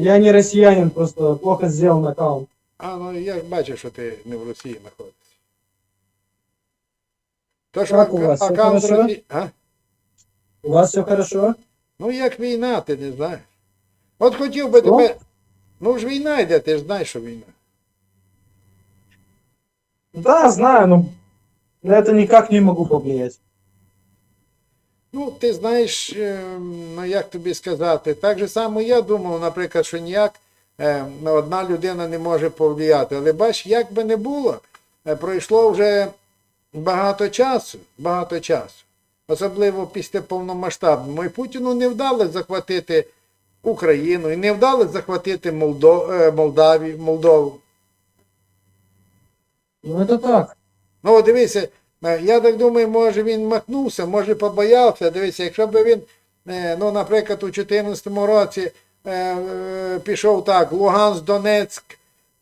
Я не россиянин, просто плохо сделан аккаунт. А, ну я ж бачу, що ти не в Росії знаходишся. То що Як у вас, все аккаунт хорошо? Росії. А? У вас все хорошо? Ну як війна, ти не знаєш. От хотів би Що? тебе. Ну ж війна йде, ти ж знаєш, що війна. Да, знаю, но на это никак не могу повлиять. Ну, ти знаєш, ем, ну як тобі сказати, так же само я думав, наприклад, що ніяк ем, одна людина не може повлияти. Але бач, як би не було, е, пройшло вже багато часу, багато часу. Особливо після повномасштабного. І Путіну не вдалося захватити Україну і не вдалося захватити Молдо, е, Молдавію, Молдову. Ну это так. Ну, дивися, я так думаю, може він махнувся, може побоявся. Дивися, якщо б він, е, ну, наприклад, у 2014 році е, е, пішов так, Луганськ, Донецьк,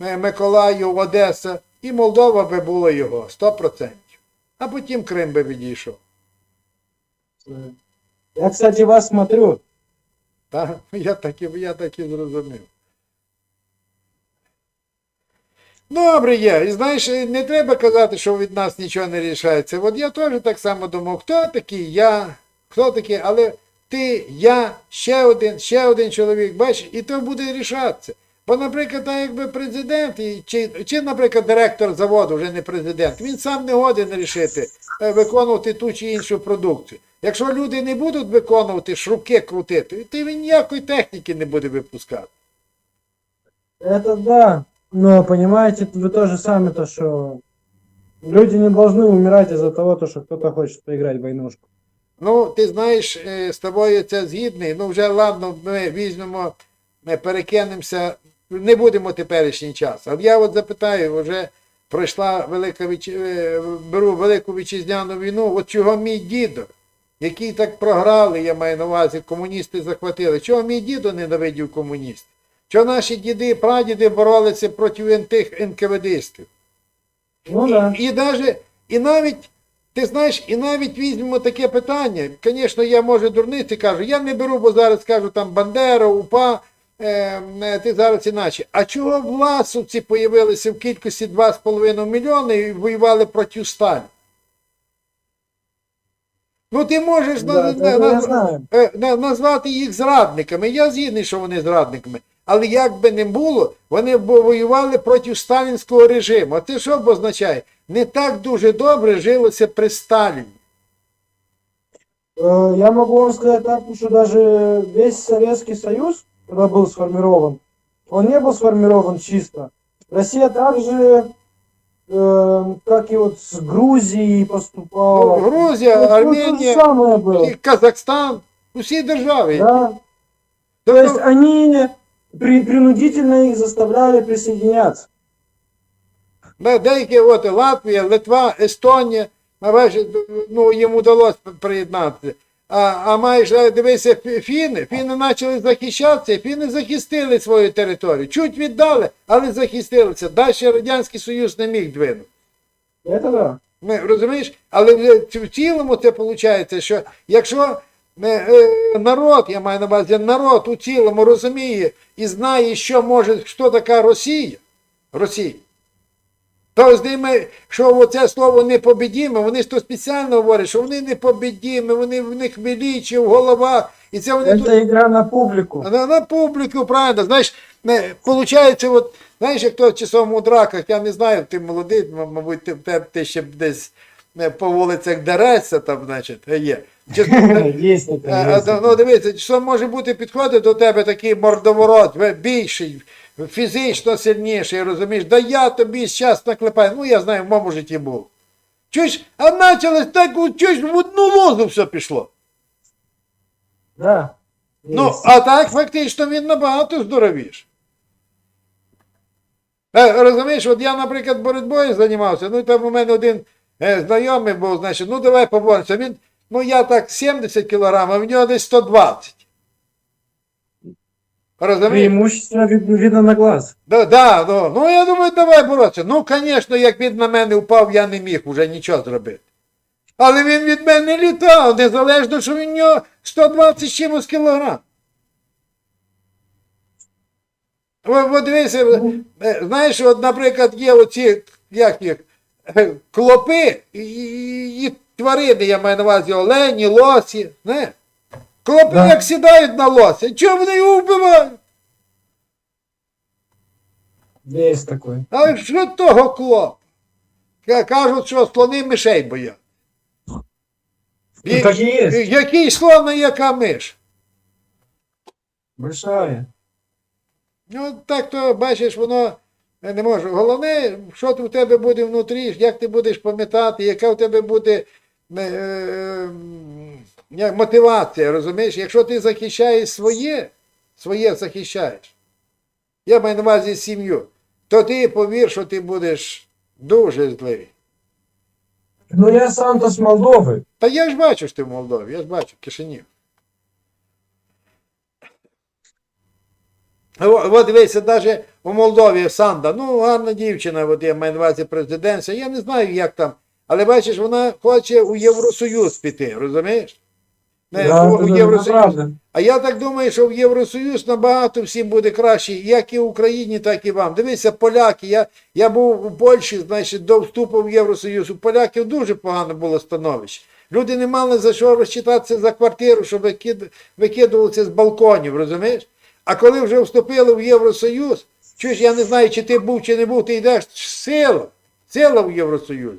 е, Миколаїв, Одеса, і Молдова би було його 100%. А потім Крим би відійшов. Я, кстати, вас смотрю. Так? Я так і зрозумів. Добре є. І знаєш, не треба казати, що від нас нічого не рішається. От я теж так само думав, хто такий я, хто такий, але ти, я, ще один, ще один чоловік, бачиш, і то буде рішатися. Бо, наприклад, так якби президент, чи, чи, наприклад, директор заводу, вже не президент, він сам не годен рішити, е, виконувати ту чи іншу продукцію. Якщо люди не будуть виконувати, шруки крутити, то він ніякої техніки не буде випускати. Это да. Но понимаете, вы тоже сами то, что люди не должны умирать из-за того, то, что кто-то хочет поиграть в войнушку. Ну, ти знаєш, з тобою це згідний. Ну, вже ладно, ми візьмемо, ми перекинемося, не будемо теперішній час. Але я от запитаю, вже пройшла велика віч... е, беру велику вітчизняну війну, от чого мій дідо, який так програли, я маю на увазі, комуністи захватили, чого мій дідо ненавидів комуністів? Чого наші діди, прадіди боролися проти тих НКВДистів? Ну да. І, даже, і навіть, ти знаєш, і навіть візьмемо таке питання. Звісно, я може дурниці кажу, я не беру, бо зараз кажу там Бандера, УПА, е, е, ти зараз іначе. А чого власовці появилися в кількості 2,5 мільйони і воювали проти Сталіна? Ну, ти можеш Да, на- это на- я на- знаю. е, на- назвати їх зрадниками. Я згідний, що вони зрадниками. Але як би не було, вони б воювали проти сталінського режиму. А це що б означає? Не так дуже добре жилося при Сталіні. Э, Я могу вам сказать так, что даже весь Советский Союз, когда был сформирован, он не был сформирован чисто. Россия также, э, как и вот с Грузией поступала. Ну, Грузия, Вот- вот Армения, То же самое было. І Казахстан, усі держави. Да. То Тобто, есть они при- принудительно их заставляли присоединяться. да, деякі от Латвія, Литва, Естонія, ну, їм вдалося приєднатися. А, а майже дивися, фіни, фіни почали захищатися, фіни захистили свою територію. Чуть віддали, але захистилися. Далі Радянський Союз не міг двинути. Это да. Ми, розумієш? Але в цілому це виходить, що якщо е, е, народ, я маю на увазі, народ у цілому розуміє і знає, що може, що така Росія, Росія, то з ними, що оце слово непобідіме, вони ж то спеціально говорять, що вони непобідімі, вони в них величі в головах, і це вони тут игра на публику. на, на публіку, правильно. Знаєш, не, получається, от, знаєш, як то часом у драках, я не знаю, ти молодий, мабуть, ти, ти, ще десь по вулицях дерешся, там, значить, е, є. Е, е. Ну, дивіться, що може бути підходить до тебе такий мордоворот, більший, фізично сильніший, розумієш, да я тобі зараз наклепаю. Ну, я знаю, в моєму житті був. Чуєш, а почалось так, чуєш, в одну лозу все пішло. Да. Ну, а так фактично він набагато здоровіш. Розумієш, от я, наприклад, боротьбою займався, ну там у мене один знайомий був, значить, ну давай поборемося. Він, ну я так 70 кілограм, а в нього десь 120. Розумієш? Преимущественно видно, видно на глаз. Да, да, ну, ну я думаю, давай боротися. Ну, звісно, як він на мене впав, я не міг вже нічого зробити. Але він від мене літав, незалежно, що він в нього 120 чимось кілограм. От, от е, знаєш, от, наприклад, є оці, як їх, е, клопи і, і, тварини, я маю на увазі олені, лосі. Не? Клопи Да. як сідають на лося, чого вони його вбивають? Есть такой. А що того клоп? Кажуть, що слони мишей боять. Ну, так і є. Який слон, а яка миш? Большая. Ну, так то, бачиш, воно е, не може. Головне, що у тебе буде внутрі, як ти будеш пам'ятати, яка у тебе буде е, е, як мотивація, розумієш? Якщо ти захищаєш своє, своє захищаєш, я маю на увазі сім'ю, то ти повір, що ти будеш дуже злий. Ну я сам-то с Молдовы. Та я ж бачу, що ти в Молдові, я ж бачу, Кишинів. От дивися, навіть у Молдові Санда, ну гарна дівчина, от я маю на увазі президентська, я не знаю, як там. Але бачиш, вона хоче у Євросоюз піти, розумієш? Не, Да, у, Євросоюз. А я так думаю, що в Євросоюз набагато всім буде краще, як і в Україні, так і вам. Дивися, поляки. Я, я був у Польщі, значить, до вступу в Євросоюз. У поляків дуже погано було становище. Люди не мали за що розчитатися за квартиру, щоб викид... викидувалися з балконів, розумієш? А коли вже вступили в Євросоюз, чуєш, я не знаю, чи ти був, чи не був, ти йдеш сила, сила в Євросоюз.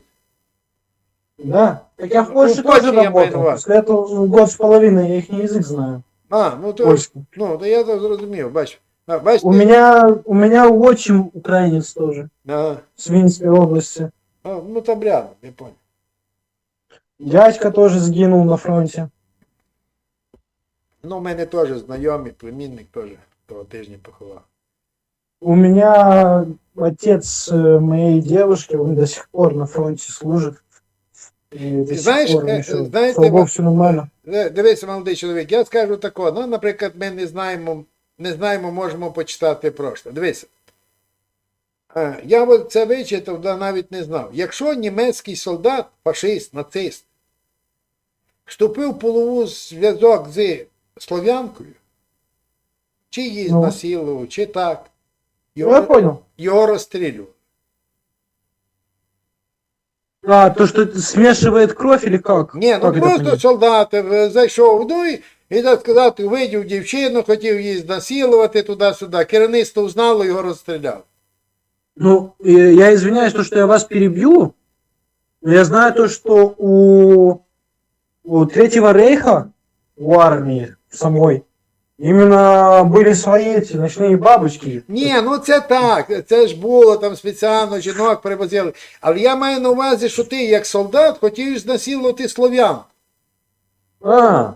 Да. Так я в Польше Ну, тоже работал. После этого год с половиной я их язык знаю. А, ну то, Польский. ну, то я то зрозумів, бач. А, бач, У ти- меня, у меня отчим украинец тоже. Ага. С Винской области. А, ну там рядом, я понял. Дядька тоже сгинул на фронте. Ну, у мене теж знайомий, племінник теж того тижня поховав. У меня отец э, моей девушки, он до сих пор на фронте служит. И до Ты сих знаешь, пор э, ничего. э, знаете, Слава богу, вот- все нормально. Е, Дивися, молодий чоловік, я скажу тако, ну, наприклад, ми не знаємо, не знаємо, можемо почитати прошле. Дивися. Е, Я от це вичитав, да навіть не знав. Якщо німецький солдат, фашист, нацист, вступив в полову зв'язок з слов'янкою, чи її Ну. знасилував, чи так, Ну, я його, понял. його розстрілював. А, то, что это смешивает кровь или как? Ні, ну Как это просто понять? солдат е, зайшов, ну і, і так сказати, видів дівчину, хотів її знасилувати туди-сюди. Керівництво узнало, його розстріляв. Ну, э, я извиняюсь, то, что я вас перебью. но Я знаю то, что у, у Третьего Рейха, у армии самой, именно были свои эти ночные бабочки. Ні, ну це так, це ж було там спеціально, жінок привозили. Але я маю на увазі, що ти як солдат хотів знасилувати слов'ян. А,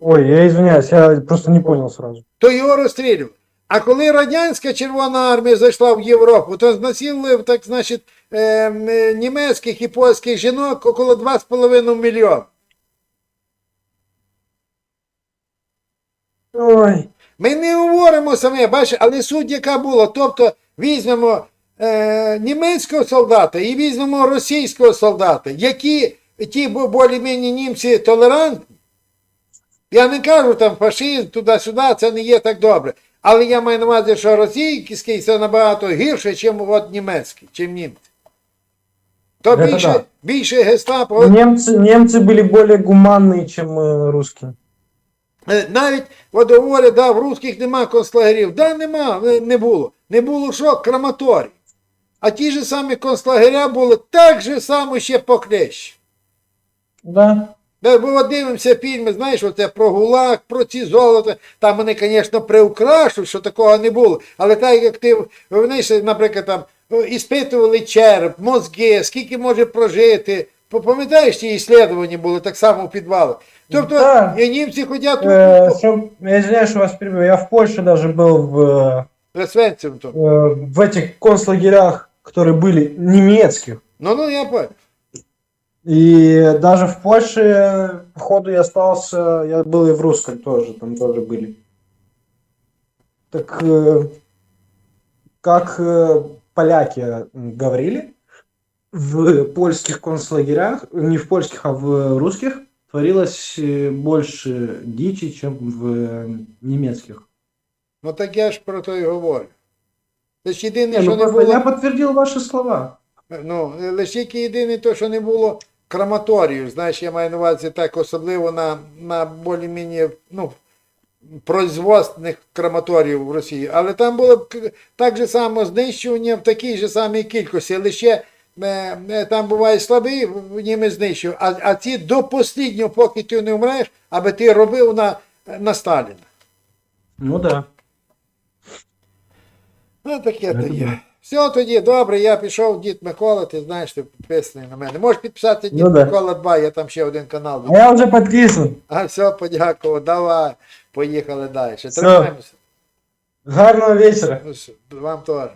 ой, я извиняюсь, я просто не понял сразу. то його розстрілювали. А коли радянська Червона армія зайшла в Європу, то знасилували, так значить, е, м, е, німецьких і польських жінок около 2,5 мільйона. Ой, Ми не говоримо саме, бачиш, але суть яка була. Тобто візьмемо е, німецького солдата і візьмемо російського солдата, які ті бо- більш-менш німці толерантні. Я не кажу там фашизм, туди-сюди, це не є так добре. Але я маю на увазі, що російський це набагато гірше, ніж от німецький, чим німці. То Це більше, так. більше гестапо. От немцы, немцы были более гуманные, чем э, русские. Е, Навіть от говорять, да, в русських нема концлагерів. Да, нема, е, не було. Не було що? Краматорій. А ті ж самі концлагеря були так же само ще поклещі. Да. Бо дивимося фільми, знаєш, оце про ГУЛАГ, про ці золота. Там вони, звісно, приукрашують, що такого не було. Але так як ти, вони ж, наприклад, там е, іспитували череп, мозги, скільки може прожити. Пам'ятаєш, ті іслідування були так само в підвалах. Тобто Да. і німці ходять Э, чтоб- я извиняюсь, что вас перебью. Я в Польше даже был в, э, Свенцем то. э, в этих концлагерях, которые были немецких. Ну, ну, я понял. И даже в Польше, походу, я остался, я был и в русском тоже, там тоже были. Так э, как э, поляки м, говорили, в польских концлагерях, не в польских, а в русских, творилось э, больше дичи, чем в э, немецких. Ну так я ж про то і говорю. Лише єдине, Не, що ну не просто було. я подтвердил ваши слова. Ну, лише тільки єдине, то, що не було крематорію. Знаєш, я маю на увазі так, особливо на, на більш-менш, ну, производственних крематоріїв в Росії. Але там було б к- так же само знищування в такій же самій кількості. Лише там буває слабі, в ними знищують, а, а ці до посліднього, поки ти не вмреш, аби ти робив на, на Сталіна. Ну да. Ну, таке то є. Все тоді, добре, я пішов, дід Микола, ти знаєш, ти підписаний на мене. Можеш підписати дід Ну да. Микола 2, я там ще один канал. А я вже підписан. А все, подякував, давай, поїхали далі. Все. Тримаємося. Гарного вечора. Ну, Вам теж.